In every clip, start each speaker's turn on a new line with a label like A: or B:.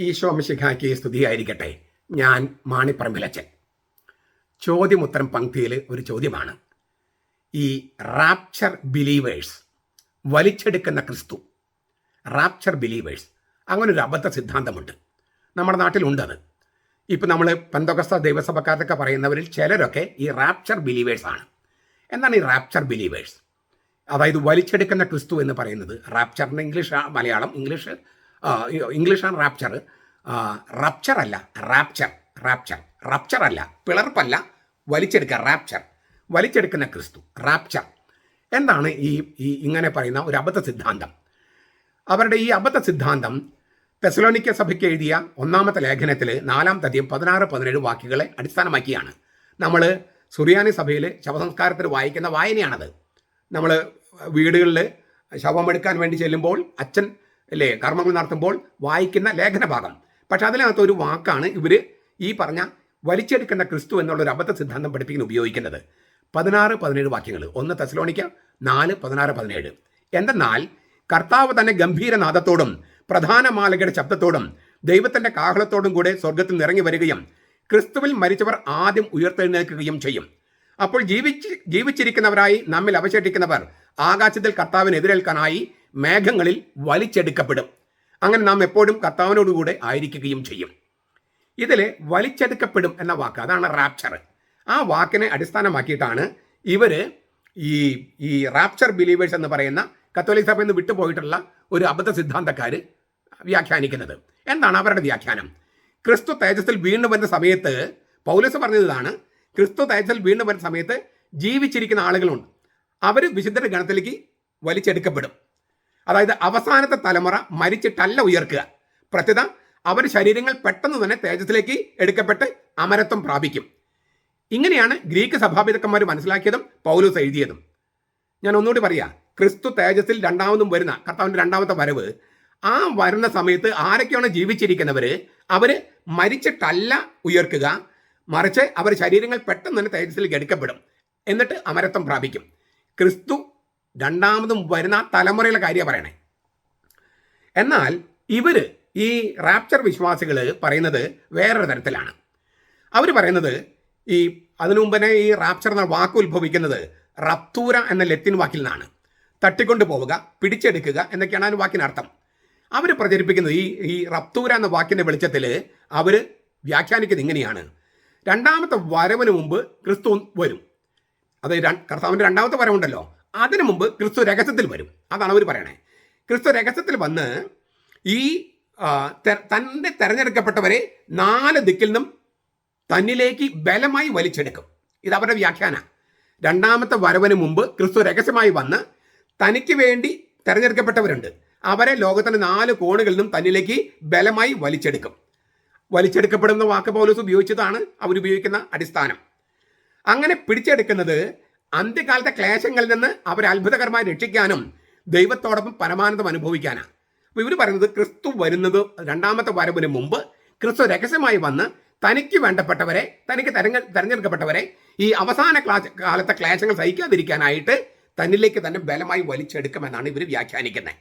A: ഈശോ മിശിഖായ്ക്ക് സ്തുതിയായിരിക്കട്ടെ. ഞാൻ മാണിപ്പറമ്പിലച്ചൻ. ചോദ്യമുത്തരം പങ്ക്തിയിൽ ഒരു ചോദ്യമാണ്. ഈ റാപ്ചർ ബിലീവേഴ്സ് വലിച്ചെടുക്കുന്ന ക്രിസ്തു റാപ്ചർ ബിലീവേഴ്സ് അങ്ങനെ ഒരു അബദ്ധ സിദ്ധാന്തമുണ്ട്. നമ്മുടെ നാട്ടിലുണ്ട് അത്. ഇപ്പം നമ്മൾ പന്തകസ്ത ദൈവസഭക്കാരൊക്കെ പറയുന്നവരിൽ ചിലരൊക്കെ ഈ റാപ്ചർ ബിലീവേഴ്സ് ആണ്. എന്താണ് ഈ റാപ്ചർ ബിലീവേഴ്സ് അതായത് വലിച്ചെടുക്കുന്ന ക്രിസ്തു എന്ന് പറയുന്നത് റാപ്ചറിന് ഇംഗ്ലീഷ് മലയാളം ഇംഗ്ലീഷ് ഇംഗ്ലീഷാണ് റാപ്ചർ റപ്ചർ അല്ല റാപ്ചർ റാപ്ചർ റപ്ചർ അല്ല പിളർപ്പല്ല വലിച്ചെടുക്കുക റാപ്ചർ വലിച്ചെടുക്കുന്ന ക്രിസ്തു റാപ്ചർ എന്താണ് ഈ ഈ ഇങ്ങനെ പറയുന്ന ഒരു അബദ്ധ സിദ്ധാന്തം? അവരുടെ ഈ അബദ്ധ സിദ്ധാന്തം തെസലോനിക്ക സഭയ്ക്ക് എഴുതിയ ഒന്നാമത്തെ ലേഖനത്തിൽ നാലാം തദ്യം പതിനാറ് പതിനേഴ് വാക്യങ്ങളെ അടിസ്ഥാനമാക്കിയാണ്. നമ്മൾ സുറിയാനി സഭയിൽ ശവസംസ്കാരത്തിൽ വായിക്കുന്ന വായനയാണത്. നമ്മൾ വീടുകളിൽ ശവമെടുക്കാൻ വേണ്ടി ചെല്ലുമ്പോൾ അച്ഛൻ അല്ലേ? കർമ്മങ്ങൾ നടത്തുമ്പോൾ വായിക്കുന്ന ലേഖന ഭാഗം പക്ഷെ അതിനകത്ത് ഒരു വാക്കാണ് ഇവർ ഈ പറഞ്ഞ വലിച്ചെടുക്കുന്ന ക്രിസ്തു എന്നുള്ള ഒരു അബദ്ധ സിദ്ധാന്തം പഠിപ്പിക്കാൻ ഉപയോഗിക്കുന്നത്. പതിനാറ് പതിനേഴ് വാക്യങ്ങൾ ഒന്ന് തെസലോണിക്ക നാല് പതിനാറ് പതിനേഴ്. എന്തെന്നാൽ കർത്താവ് തന്നെ ഗംഭീരനാഥത്തോടും പ്രധാന മാലകയുടെ ശബ്ദത്തോടും ദൈവത്തിന്റെ കാഹളത്തോടും കൂടെ സ്വർഗത്തിൽ നിറങ്ങി വരികയും ക്രിസ്തുവിൽ മരിച്ചവർ ആദ്യം ഉയർത്തെഴുന്നേൽക്കുകയും ചെയ്യും. അപ്പോൾ ജീവിച്ച് ജീവിച്ചിരിക്കുന്നവരായി നമ്മിൽ അവശേഷിക്കുന്നവർ ആകാശത്തിൽ കർത്താവിന് എതിരേൽക്കാനായി മേഘങ്ങളിൽ വലിച്ചെടുക്കപ്പെടും. അങ്ങനെ നാം എപ്പോഴും കർത്താവിനോടുകൂടെ ആയിരിക്കുകയും ചെയ്യും. ഇതിൽ വലിച്ചെടുക്കപ്പെടും എന്ന വാക്ക് അതാണ് റാപ്ചർ ആ വാക്കിനെ അടിസ്ഥാനമാക്കിയിട്ടാണ് ഇവർ ഈ ഈ റാപ്ചർ ബിലീവേഴ്സ് എന്ന് പറയുന്ന കത്തോലിക് സഭയിൽ നിന്ന് വിട്ടുപോയിട്ടുള്ള ഒരു അബദ്ധ സിദ്ധാന്തക്കാർ വ്യാഖ്യാനിക്കുന്നത്. എന്താണ് അവരുടെ വ്യാഖ്യാനം? ക്രിസ്തു തേജസ്സിൽ വീണ്ടും വരുന്ന സമയത്ത് പൗലസ് പറഞ്ഞതാണ് ക്രിസ്തു തേജസ്സിൽ വീണ്ടും വരുന്ന സമയത്ത് ജീവിച്ചിരിക്കുന്ന ആളുകളുണ്ട്. അവർ വിശുദ്ധരുടെ ഗണത്തിലേക്ക് വലിച്ചെടുക്കപ്പെടും. അതായത് അവസാനത്തെ തലമുറ മരിച്ചിട്ടല്ല ഉയർക്കുക. പ്രത്യേക അവർ ശരീരങ്ങൾ പെട്ടെന്ന് തന്നെ തേജസ്സിലേക്ക് എടുക്കപ്പെട്ട് അമരത്വം പ്രാപിക്കും. ഇങ്ങനെയാണ് ഗ്രീക്ക് സഭാപിതക്കന്മാർ മനസ്സിലാക്കിയതും പൗലൂസ് എഴുതിയതും. ഞാൻ ഒന്നുകൂടി പറയാ ക്രിസ്തു തേജസ്സിൽ രണ്ടാമതും വരുന്ന കർത്താവിന്റെ രണ്ടാമത്തെ വരവ് ആ വരുന്ന സമയത്ത് ആരൊക്കെയാണ് ജീവിച്ചിരിക്കുന്നവര്? അവർ മരിച്ചിട്ടല്ല ഉയർക്കുക മറിച്ച് അവർ ശരീരങ്ങൾ പെട്ടെന്ന് തന്നെ തേജസ്സിലേക്ക് എടുക്കപ്പെടും. എന്നിട്ട് അമരത്വം പ്രാപിക്കും. ക്രിസ്തു രണ്ടാമതും വരുന്ന തലമുറയിലെ കാര്യം പറയണേ. എന്നാൽ ഇവർ ഈ റാപ്ചർ വിശ്വാസികൾ പറയുന്നത് വേറൊരു തരത്തിലാണ്. അവർ പറയുന്നത് ഈ അതിനു മുമ്പേ ഈ റാപ്ചർ എന്ന വാക്ക് ഉത്ഭവിക്കുന്നത് റപ്തൂര എന്ന ലത്തിൻ വാക്കിൽ നിന്നാണ്. തട്ടിക്കൊണ്ടു പോവുക പിടിച്ചെടുക്കുക എന്നൊക്കെയാണ് ആ വാക്കിന് അർത്ഥം അവർ പ്രചരിപ്പിക്കുന്നത് ഈ ഈ റപ്തൂര എന്ന വാക്കിന്റെ വെളിച്ചത്തിൽ അവർ വ്യാഖ്യാനിക്കുന്നത് ഇങ്ങനെയാണ്. രണ്ടാമത്തെ വരവിന് മുമ്പ് ക്രിസ്തു വരും. അത് കർത്താവിന്റെ രണ്ടാമത്തെ വരവുണ്ടല്ലോ. അതിനു മുമ്പ് ക്രിസ്തു രഹസ്യത്തിൽ വരും. അതാണ് അവർ പറയണേ. ക്രിസ്തു രഹസ്യത്തിൽ വന്ന് ഈ തന്റെ തെരഞ്ഞെടുക്കപ്പെട്ടവരെ നാല് ദിക്കിൽ നിന്നും തന്നിലേക്ക് ബലമായി വലിച്ചെടുക്കും. ഇത് അവരുടെ വ്യാഖ്യാന. രണ്ടാമത്തെ വരവിന് മുമ്പ് ക്രിസ്തു രഹസ്യമായി വന്ന് തനിക്ക് വേണ്ടി തെരഞ്ഞെടുക്കപ്പെട്ടവരുണ്ട്. അവരെ ലോകത്തിന്റെ നാല് കോണുകളിൽ നിന്നും തന്നിലേക്ക് ബലമായി വലിച്ചെടുക്കും. വലിച്ചെടുക്കപ്പെടുന്ന വാക്ക് പോലീസ് ഉപയോഗിച്ചതാണ് അവരുപയോഗിക്കുന്ന അടിസ്ഥാനം. അങ്ങനെ പിടിച്ചെടുക്കുന്നത് അന്ത്യകാലത്തെ ക്ലേശങ്ങളിൽ നിന്ന് അവരെ അത്ഭുതകരമായി രക്ഷിക്കാനും ദൈവത്തോടൊപ്പം പരമാനന്ദം അനുഭവിക്കാനാണ് അപ്പോൾ ഇവർ പറയുന്നത് ക്രിസ്തു വരുന്നത് രണ്ടാമത്തെ വരവിന് മുമ്പ് ക്രിസ്തു രഹസ്യമായി വന്ന് തനിക്ക് വേണ്ടപ്പെട്ടവരെ തനിക്ക് തെരഞ്ഞ തെരഞ്ഞെടുക്കപ്പെട്ടവരെ ഈ അവസാന ക്ലാസ് കാലത്തെ ക്ലേശങ്ങൾ സഹിക്കാതിരിക്കാനായിട്ട് തന്നിലേക്ക് തന്നെ ബലമായി വലിച്ചെടുക്കുമെന്നാണ് ഇവർ വ്യാഖ്യാനിക്കുന്നത്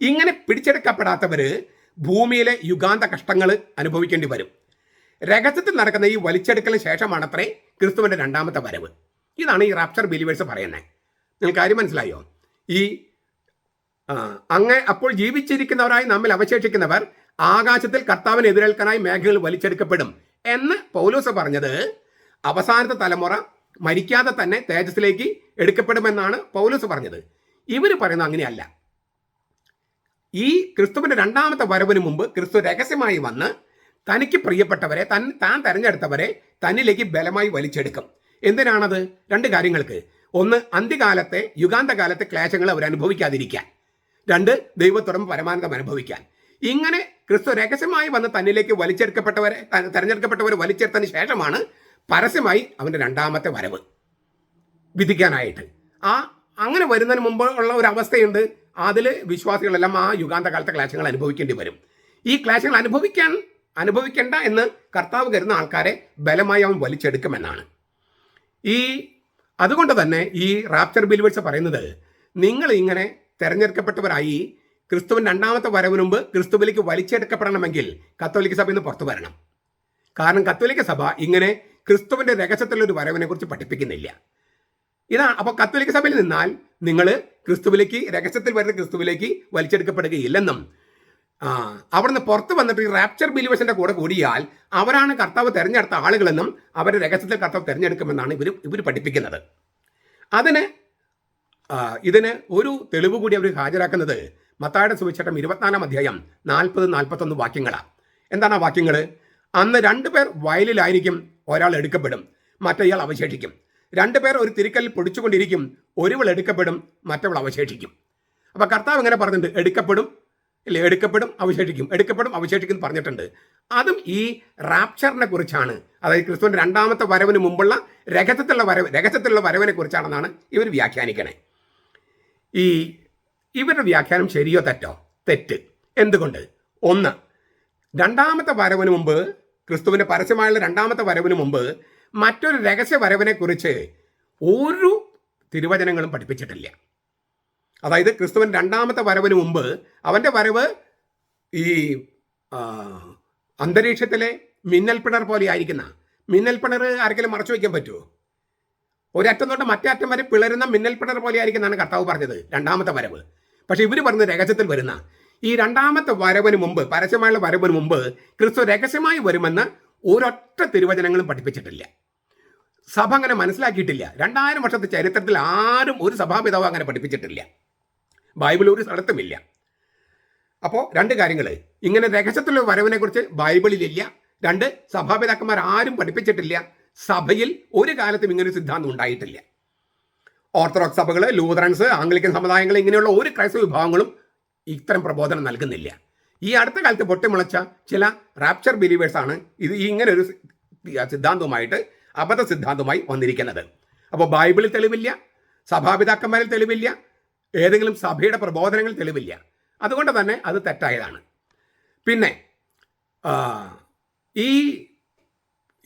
A: ഇങ്ങനെ പിടിച്ചെടുക്കപ്പെടാത്തവര് ഭൂമിയിലെ യുഗാന്ത കഷ്ടങ്ങൾ അനുഭവിക്കേണ്ടി വരും. രഹസ്യത്തിൽ നടക്കുന്ന ഈ വലിച്ചെടുക്കലിന് ശേഷമാണത്രേ ക്രിസ്തുവിന്റെ രണ്ടാമത്തെ വരവ്. ഇതാണ് ഈ റാപ്ചർ ബിലീവേഴ്സ് പറയുന്നത് നിങ്ങൾ കാര്യം മനസ്സിലായോ? ഈ അങ്ങ് അപ്പോൾ ജീവിച്ചിരിക്കുന്നവരായി നമ്മിൽ അവശേഷിക്കുന്നവർ ആകാശത്തിൽ കർത്താവിന് എതിരേൽക്കാനായി മേഘങ്ങൾ വലിച്ചെടുക്കപ്പെടും എന്ന് പൗലോസ് പറഞ്ഞത് അവസാനത്തെ തലമുറ മരിക്കാതെ തന്നെ തേജസ്സിലേക്ക് എടുക്കപ്പെടുമെന്നാണ് പൗലോസ് പറഞ്ഞത്. ഇവർ പറയുന്നത് അങ്ങനെയല്ല. ഈ ക്രിസ്തുവിന്റെ രണ്ടാമത്തെ വരവിന് മുമ്പ് ക്രിസ്തു രഹസ്യമായി വന്ന് തനിക്ക് പ്രിയപ്പെട്ടവരെ തൻ താൻ തെരഞ്ഞെടുത്തവരെ തന്നിലേക്ക് ബലമായി വലിച്ചെടുക്കും. എന്തിനാണത്? രണ്ട് കാര്യങ്ങൾക്ക്. ഒന്ന് അന്ത്യകാലത്തെ യുഗാന്തകാലത്തെ ക്ലേശങ്ങൾ അവർ അനുഭവിക്കാതിരിക്കാൻ. രണ്ട് ദൈവത്തോടും പരമാനന്ദം അനുഭവിക്കാൻ. ഇങ്ങനെ ക്രിസ്തു രഹസ്യമായി വന്ന് തന്നിലേക്ക് വലിച്ചെടുക്കപ്പെട്ടവരെ തെരഞ്ഞെടുക്കപ്പെട്ടവരെ വലിച്ചെടുത്തതിന് ശേഷമാണ് പരസ്യമായി അവന്റെ രണ്ടാമത്തെ വരവ് വിധിക്കാനായിട്ട്. ആ അങ്ങനെ വരുന്നതിന് മുമ്പ് ഉള്ള ഒരു അവസ്ഥയുണ്ട്. അതിൽ വിശ്വാസികളെല്ലാം ആ യുഗാന്തകാലത്തെ ക്ലേശങ്ങൾ അനുഭവിക്കേണ്ടി വരും. ഈ ക്ലേശങ്ങൾ അനുഭവിക്കാൻ അനുഭവിക്കേണ്ട എന്ന് കർത്താവ് കരുന്ന ആൾക്കാരെ ബലമായി അവൻ വലിച്ചെടുക്കുമെന്നാണ്. ഈ അതുകൊണ്ട് തന്നെ ഈ റാപ്ചർ ബിലിവേഴ്സ് പറയുന്നത് നിങ്ങൾ ഇങ്ങനെ തെരഞ്ഞെടുക്കപ്പെട്ടവരായി ക്രിസ്തുവിൻ രണ്ടാമത്തെ വരവിന് മുമ്പ് ക്രിസ്തുവിലേക്ക് വലിച്ചെടുക്കപ്പെടണമെങ്കിൽ കത്തോലിക്ക സഭയിൽ നിന്ന് പുറത്തു വരണം. കാരണം കത്തോലിക്ക സഭ ഇങ്ങനെ ക്രിസ്തുവിന്റെ രഹസ്യത്തിലുള്ള ഒരു വരവിനെ കുറിച്ച് പഠിപ്പിക്കുന്നില്ല. ഇതാണ് അപ്പോൾ കത്തോലിക്ക സഭയിൽ നിന്നാൽ നിങ്ങൾ ക്രിസ്തുവിലേക്ക് രഹസ്യത്തിൽ വരുന്ന ക്രിസ്തുവിലേക്ക് വലിച്ചെടുക്കപ്പെടുകയില്ലെന്നും ആ, അവിടുന്ന് പുറത്ത് വന്നിട്ട് ഈ റാപ്ചർ ബിലീവേഴ്സിന്റെ കൂടെ കൂടിയാൽ അവരാണ് കർത്താവ് തിരഞ്ഞെടുത്ത ആളുകളെന്നും അവരെ രഹസ്യത്തിൽ കർത്താവ് തിരഞ്ഞെടുക്കുമെന്നാണ് ഇവർ ഇവർ പഠിപ്പിക്കുന്നത്. അതിന് ഇതിന് ഒരു തെളിവ് കൂടി അവർ ഹാജരാക്കുന്നത് മത്തായുടെ സുവിശേഷം ഇരുപത്തിനാലാം അധ്യായം നാൽപ്പത് നാൽപ്പത്തൊന്ന് വാക്യങ്ങളാണ് എന്താണ് ആ വാക്യങ്ങൾ അന്ന് രണ്ടുപേർ വയലിലായിരിക്കും ഒരാൾ എടുക്കപ്പെടും മറ്റേയാൾ അവശേഷിക്കും. രണ്ടുപേർ ഒരു തിരിക്കല്ലിൽ പൊടിച്ചുകൊണ്ടിരിക്കും ഒരുവൾ എടുക്കപ്പെടും മറ്റവൾ അവശേഷിക്കും. അപ്പോൾ കർത്താവ് ഇങ്ങനെ പറഞ്ഞിട്ടുണ്ട്? എടുക്കപ്പെടും ഇല്ലേ? എടുക്കപ്പെടും അവശേഷിക്കും. എടുക്കപ്പെടും അവശേഷിക്കും എന്ന് പറഞ്ഞിട്ടുണ്ട്. അതും ഈ റാപ്ചറിനെ കുറിച്ചാണ്. അതായത് ക്രിസ്തുവിന്റെ രണ്ടാമത്തെ വരവിന് മുമ്പുള്ള രഹസ്യത്തിലുള്ള വരവ് രഹസ്യത്തിലുള്ള വരവിനെ കുറിച്ചാണെന്നാണ് ഇവർ വ്യാഖ്യാനിക്കണേ. ഈ ഇവരുടെ വ്യാഖ്യാനം ശരിയോ തെറ്റോ? തെറ്റ്. എന്തുകൊണ്ട്? ഒന്ന് രണ്ടാമത്തെ വരവിന് മുമ്പ് ക്രിസ്തുവിന്റെ പരസ്യമായുള്ള രണ്ടാമത്തെ വരവിന് മുമ്പ് മറ്റൊരു രഹസ്യ വരവിനെ കുറിച്ച് ഒരു തിരുവചനങ്ങളും പഠിപ്പിച്ചിട്ടില്ല. അതായത് ക്രിസ്തുവൻ രണ്ടാമത്തെ വരവിന് മുമ്പ് അവന്റെ വരവ് ഈ അന്തരീക്ഷത്തിലെ മിന്നൽ പിണർ പോലെ ആയിരിക്കുന്ന. മിന്നൽ പിണർ ആർക്കെങ്കിലും മറച്ചു വയ്ക്കാൻ പറ്റുമോ ഒരറ്റം തൊട്ട് മറ്റേ അറ്റം വരെ പിളരുന്ന മിന്നൽ പിണർ പോലെ ആയിരിക്കുന്നതാണ് കർത്താവ് പറഞ്ഞത് രണ്ടാമത്തെ വരവ്. പക്ഷേ ഇവർ പറഞ്ഞ രഹസ്യത്തിൽ വരുന്ന ഈ രണ്ടാമത്തെ വരവിന് മുമ്പ് പരസ്യമായുള്ള വരവിന് മുമ്പ് ക്രിസ്തു രഹസ്യമായി വരുമെന്ന് ഒരൊറ്റ തിരുവചനങ്ങളും പഠിപ്പിച്ചിട്ടില്ല. സഭ അങ്ങനെ മനസ്സിലാക്കിയിട്ടില്ല. രണ്ടായിരം വർഷത്തെ ചരിത്രത്തിൽ ആരും ഒരു സഭാപിതാവ് അങ്ങനെ പഠിപ്പിച്ചിട്ടില്ല. ബൈബിൾ ഒരു സ്ഥലത്തുമില്ല അപ്പോൾ രണ്ട് കാര്യങ്ങൾ ഇങ്ങനെ രഹസ്യത്തിലുള്ള വരവിനെ കുറിച്ച് ബൈബിളിലില്ല. രണ്ട് സഭാപിതാക്കന്മാർ ആരും പഠിപ്പിച്ചിട്ടില്ല. സഭയിൽ ഒരു കാലത്തും ഇങ്ങനെ സിദ്ധാന്തം ഉണ്ടായിട്ടില്ല. ഓർത്തഡോക്സ് സഭകൾ ലൂതറൻസ് ആംഗ്ലിക്കൻ സമുദായങ്ങൾ ഇങ്ങനെയുള്ള ഒരു ക്രൈസ്തവ വിഭാഗങ്ങളും ഇത്തരം പ്രബോധനം നൽകുന്നില്ല. ഈ അടുത്ത കാലത്ത് പൊട്ടിമുളച്ച ചില റാപ്ചർ ബിലീവേഴ്സാണ് ഇത് ഇങ്ങനെ ഒരു സിദ്ധാന്തവുമായിട്ട് അബദ്ധ സിദ്ധാന്തവുമായി വന്നിരിക്കുന്നത്. അപ്പോൾ ബൈബിളിൽ തെളിവില്ല സഭാപിതാക്കന്മാരിൽ തെളിവില്ല ഏതെങ്കിലും സഭയുടെ പ്രബോധനങ്ങൾ തെളിവില്ല. അതുകൊണ്ട് തന്നെ അത് തെറ്റായതാണ്. പിന്നെ ഈ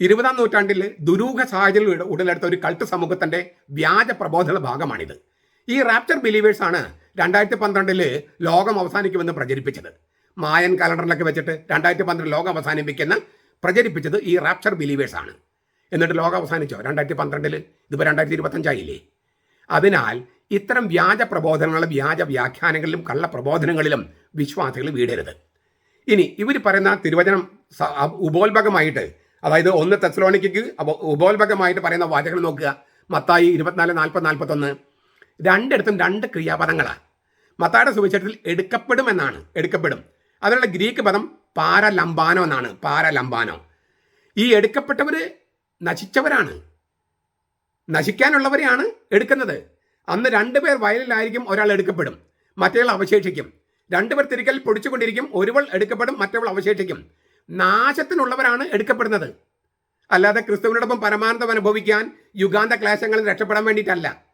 A: ഇരുപതാം നൂറ്റാണ്ടിൽ ദുരൂഹ സാഹചര്യം ഉട- ഉടലെടുത്ത ഒരു കൾട്ട് സമൂഹത്തിന്റെ വ്യാജ പ്രബോധന ഭാഗമാണിത്. ഈ റാപ്ചർ ബിലീവേഴ്സ് ആണ് രണ്ടായിരത്തി പന്ത്രണ്ടിൽ ലോകം അവസാനിക്കുമെന്ന് പ്രചരിപ്പിച്ചത്. മായൻ കലണ്ടറിലൊക്കെ വെച്ചിട്ട് രണ്ടായിരത്തി പന്ത്രണ്ട് ലോകം അവസാനിപ്പിക്കുന്ന പ്രചരിപ്പിച്ചത് ഈ റാപ്ചർ ബിലീവേഴ്സ് ആണ്. എന്നിട്ട് ലോകം അവസാനിച്ചോ? രണ്ടായിരത്തി പന്ത്രണ്ടിൽ ഇതിപ്പോൾ രണ്ടായിരത്തി ഇരുപത്തഞ്ചായില്ലേ അതിനാൽ ഇത്തരം വ്യാജ പ്രബോധനങ്ങളും വ്യാജ വ്യാഖ്യാനങ്ങളിലും കള്ള പ്രബോധനങ്ങളിലും വിശ്വാസികൾ വീടരുത്. ഇനി ഇവർ പറയുന്ന തിരുവചനം ഉപോത്ഭകമായിട്ട് അതായത് ഒന്ന് തെസ്ലോണിക്ക് ഉപോത്ഭകമായിട്ട് പറയുന്ന വാചകങ്ങൾ നോക്കുക. മത്തായി ഇരുപത്തിനാല് നാൽപ്പത് നാൽപ്പത്തൊന്ന്. രണ്ടിടത്തും രണ്ട് ക്രിയാപദങ്ങളാണ്. മത്തായുടെ സുവിശേഷത്തിൽ എടുക്കപ്പെടും എന്നാണ് എടുക്കപ്പെടും. അതിനുള്ള ഗ്രീക്ക് പദം പാരലംബാനോ എന്നാണ് പാരലംബാനോ. ഈ എടുക്കപ്പെട്ടവർ നശിച്ചവരാണ്. നശിക്കാനുള്ളവരെയാണ് എടുക്കുന്നത്. അന്ന് രണ്ടുപേർ വയലിലായിരിക്കും ഒരാൾ എടുക്കപ്പെടും മറ്റേയാൾ അവശേഷിക്കും. രണ്ടുപേർ തിരിക്കൽ പൊടിച്ചുകൊണ്ടിരിക്കും ഒരുവൾ എടുക്കപ്പെടും മറ്റവൾ അവശേഷിക്കും. നാശത്തിനുള്ളവരാണ് എടുക്കപ്പെടുന്നത്. അല്ലാതെ ക്രിസ്തുവിനോടൊപ്പം പരമാനന്ദം അനുഭവിക്കാൻ യുഗാന്ത ക്ലേശങ്ങളിൽ രക്ഷപ്പെടാൻ വേണ്ടിയിട്ടല്ല.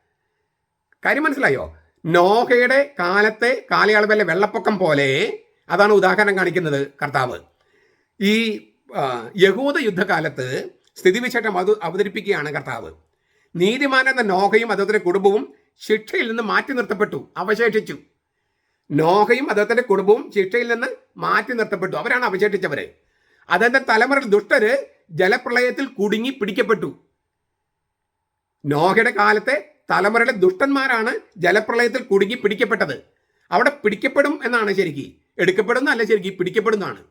A: കാര്യം മനസ്സിലായോ? നോഹയുടെ കാലത്തെ കാലയളവിലെ വെള്ളപ്പൊക്കം പോലെ അതാണ് ഉദാഹരണം കാണിക്കുന്നത് കർത്താവ്. ഈ യഹൂദ യുദ്ധകാലത്ത് സ്ഥിതിവിശേഷം അത് അവതരിപ്പിക്കുകയാണ് കർത്താവ്. നീതിമാനെന്ന നോഹയും അദ്ദേഹത്തിന്റെ കുടുംബവും ശിക്ഷയിൽ നിന്ന് മാറ്റി നിർത്തപ്പെട്ടു. അവശേഷിച്ചു. നോഹയും അദ്ദേഹത്തിന്റെ കുടുംബവും ശിക്ഷയിൽ നിന്ന് മാറ്റി നിർത്തപ്പെട്ടു. അവരാണ് അവശേഷിച്ചവരെ. അദ്ദേഹത്തെ തലമുറയിൽ ദുഷ്ടര് ജലപ്രളയത്തിൽ കുടുങ്ങി പിടിക്കപ്പെട്ടു. നോഹയുടെ കാലത്തെ തലമുറയിലെ ദുഷ്ടന്മാരാണ് ജലപ്രളയത്തിൽ കുടുങ്ങി പിടിക്കപ്പെട്ടത്. അവിടെ പിടിക്കപ്പെടും എന്നാണ് ശരിക്ക്. എടുക്കപ്പെടുന്നല്ല ശരിക്ക് പിടിക്കപ്പെടുന്നതാണ്.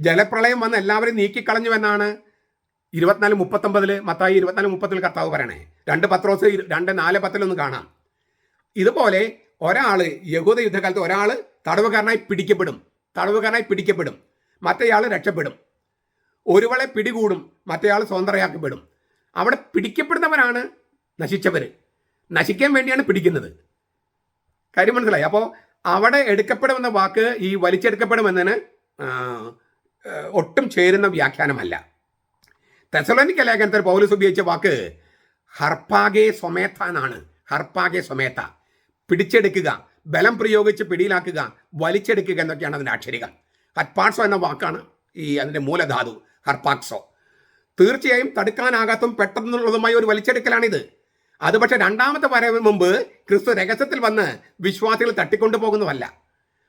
A: ജലപ്രളയം വന്ന് എല്ലാവരും നീക്കിക്കളഞ്ഞു എന്നാണ് ഇരുപത്തിനാല് മുപ്പത്തൊമ്പതിൽ മത്തായി ഇരുപത്തിനാല് മുപ്പത്തിൽ കർത്താവ് പറയണേ. രണ്ട് പത്രോസ് രണ്ട് നാല് പത്തിലൊന്ന് കാണാം. ഇതുപോലെ ഒരാൾ യഹൂദ യുദ്ധകാലത്ത് ഒരാൾ തടവുകാരനായി പിടിക്കപ്പെടും. തടവുകാരനായി പിടിക്കപ്പെടും. മറ്റേയാൾ രക്ഷപ്പെടും. ഒരുവളെ പിടികൂടും മറ്റേയാൾ സ്വതന്ത്രയാക്കപ്പെടും. അവിടെ പിടിക്കപ്പെടുന്നവരാണ് നശിച്ചവർ നശിക്കാൻ വേണ്ടിയാണ് പിടിക്കുന്നത്. കാര്യം മനസ്സിലായി. അപ്പോൾ അവിടെ എടുക്കപ്പെടുമെന്ന വാക്ക് ഈ വലിച്ചെടുക്കപ്പെടുമെന്നതിന് ഒട്ടും ചേരുന്ന വ്യാഖ്യാനമല്ല. തെസലോനിക്ക ലേഖനത്തിൽ പൗലസ് ഉപയോഗിച്ച വാക്ക് ഹർപ്പാകെ സ്വമേത്ത എന്നാണ്. ഹർപ്പാകെ സ്വമേത്ത പിടിച്ചെടുക്കുക ബലം പ്രയോഗിച്ച് പിടിയിലാക്കുക വലിച്ചെടുക്കുക എന്നൊക്കെയാണ് അതിന്റെ അക്ഷരികൾ. ഹർപ്പാക്സോ എന്ന വാക്കാണ് ഈ അതിന്റെ മൂലധാതു ഹർപ്പാക്സോ. തീർച്ചയായും തടുക്കാനാകാത്തതും പെട്ടെന്നുള്ളതുമായ ഒരു വലിച്ചെടുക്കലാണിത്. അത് പക്ഷെ രണ്ടാമത്തെ വരവിന് മുമ്പ് ക്രിസ്തു രഹസ്യത്തിൽ വന്ന് വിശ്വാസികൾ തട്ടിക്കൊണ്ടു പോകുന്നതല്ല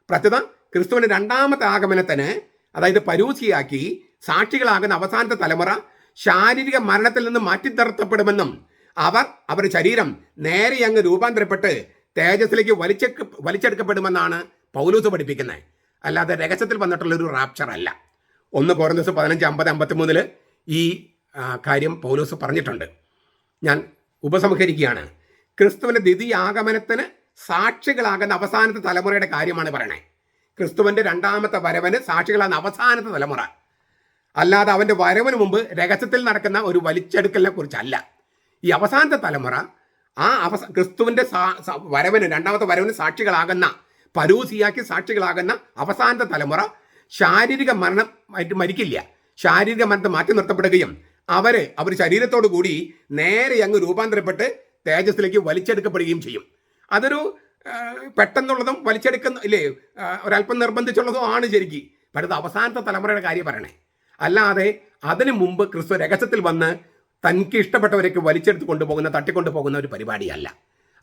A: പ്രത്യുത ക്രിസ്തുവിന്റെ രണ്ടാമത്തെ ആഗമനത്തിന് അതായത് പരൂസിയാക്കി സാക്ഷികളാകുന്ന അവസാനത്തെ തലമുറ ശാരീരിക മരണത്തിൽ നിന്ന് മാറ്റി നിർത്തപ്പെടുമെന്നും അവർ അവരുടെ ശരീരം നേരെ അങ്ങ് രൂപാന്തരപ്പെട്ട് തേജസ്സിലേക്ക് വലിച്ച വലിച്ചെടുക്കപ്പെടുമെന്നാണ് പൗലൂസ് പഠിപ്പിക്കുന്നത് അല്ലാതെ രഹസ്യത്തിൽ വന്നിട്ടുള്ള ഒരു റാപ്ചർ അല്ല. ഒന്ന് പോരുന്ന ദിവസം പതിനഞ്ച് അമ്പത് അമ്പത്തി മൂന്നിൽ ഈ കാര്യം പൗലൂസ് പറഞ്ഞിട്ടുണ്ട്. ഞാൻ ഉപസംഹരിക്കുകയാണ്. ക്രിസ്തുവിന്റെ ദിതി ആഗമനത്തിന് സാക്ഷികളാകുന്ന അവസാനത്തെ തലമുറയുടെ കാര്യമാണ് പറയണേ. ക്രിസ്തുവിന്റെ രണ്ടാമത്തെ വരവന് സാക്ഷികളാകുന്ന അവസാനത്തെ തലമുറ. അല്ലാതെ അവന്റെ വരവിന് മുമ്പ് രഹസ്യത്തിൽ നടക്കുന്ന ഒരു വലിച്ചെടുക്കലിനെ കുറിച്ചല്ല. ഈ അവസാനത്തെ തലമുറ ആ അവസ ക്രിസ്തുവിന്റെ വരവിന് രണ്ടാമത്തെ വരവിന് സാക്ഷികളാകുന്ന പരൂസിയാക്കി സാക്ഷികളാകുന്ന അവസാനത്തെ തലമുറ ശാരീരിക മരണം മരിക്കില്ല. ശാരീരിക മരണത്തെ മാറ്റി നിർത്തപ്പെടുകയും അവർ അവർ ശരീരത്തോടു കൂടി നേരെ അങ്ങ് രൂപാന്തരപ്പെട്ട് തേജസ്സിലേക്ക് വലിച്ചെടുക്കപ്പെടുകയും ചെയ്യും. അതൊരു പെട്ടെന്നുള്ളതും വലിച്ചെടുക്കുന്ന ഇല്ലേ ഒരല്പം നിർബന്ധിച്ചുള്ളതും ആണ് ശരിക്കും. പക്ഷേ അവസാനത്തെ തലമുറയുടെ കാര്യം പറയണേ. അല്ലാതെ അതിനു മുമ്പ് ക്രിസ്തു രഹസ്യത്തിൽ വന്ന് തനിക്ക് ഇഷ്ടപ്പെട്ടവരേക്ക് വലിച്ചെടുത്ത് കൊണ്ടുപോകുന്ന തട്ടിക്കൊണ്ടു പോകുന്ന ഒരു പരിപാടിയല്ല.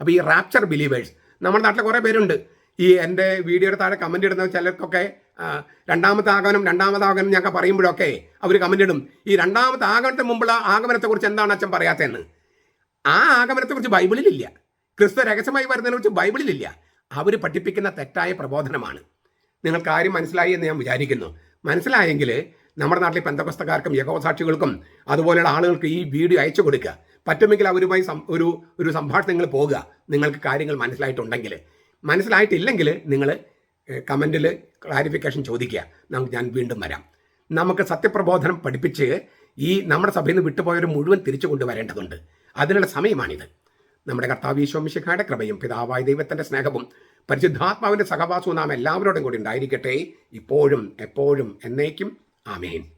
A: അപ്പോൾ ഈ റാപ്ചർ ബിലീവേഴ്സ് നമ്മുടെ നാട്ടിൽ കുറേ പേരുണ്ട്. ഈ എന്റെ വീഡിയോയുടെ താഴെ കമന്റ് ഇടുന്ന ചിലർക്കൊക്കെ രണ്ടാമത്തെ ആഗമനം രണ്ടാമത്തെ ആഗമനം ഞങ്ങൾക്ക് പറയുമ്പോഴൊക്കെ അവർ കമന്റ് ഇടും. ഈ രണ്ടാമത്തെ ആഗമനത്തിന് മുമ്പുള്ള ആഗമനത്തെക്കുറിച്ച് എന്താണ് അച്ഛൻ പറയാത്തതെന്ന്? ആ ആഗമനത്തെക്കുറിച്ച് ബൈബിളിലില്ല. ക്രിസ്തു രഹസ്യമായി വരുന്നതിനെക്കുറിച്ച് ബൈബിളിലില്ല. അവർ പഠിപ്പിക്കുന്ന തെറ്റായ പ്രബോധനമാണ്. നിങ്ങൾക്ക് ആരും മനസ്സിലായി എന്ന് ഞാൻ വിചാരിക്കുന്നു. മനസ്സിലായെങ്കിൽ നമ്മുടെ നാട്ടിലെ പെന്തകസ്തക്കാർക്കും യഹോസാക്ഷികൾക്കും അതുപോലെയുള്ള ആളുകൾക്ക് ഈ വീഡിയോ അയച്ചു കൊടുക്കുക. പറ്റുമെങ്കിൽ അവരുമായി ഒരു ഒരു സംഭാഷണം പോകുക. നിങ്ങൾക്ക് കാര്യങ്ങൾ മനസ്സിലായിട്ടുണ്ടെങ്കിൽ. മനസ്സിലായിട്ടില്ലെങ്കിൽ നിങ്ങൾ കമന്റിൽ ക്ലാരിഫിക്കേഷൻ ചോദിക്കുക. നമുക്ക് ഞാൻ വീണ്ടും വരാം. നമുക്ക് സത്യപ്രബോധനം പഠിപ്പിച്ച് ഈ നമ്മുടെ സഭയിൽ നിന്ന് വിട്ടുപോയവർ മുഴുവൻ തിരിച്ചു കൊണ്ടുവരേണ്ടതുണ്ട്. അതിനുള്ള സമയമാണിത്. നമ്മുടെ കർത്താവ് ഈശോമിശിഖായുടെ കൃപയും പിതാവായ ദൈവത്തിന്റെ സ്നേഹവും പരിശുദ്ധാത്മാവിന്റെ സഹവാസവും നാം എല്ലാവരോടും കൂടി ഉണ്ടായിരിക്കട്ടെ. ഇപ്പോഴും എപ്പോഴും എന്നേക്കും Amen.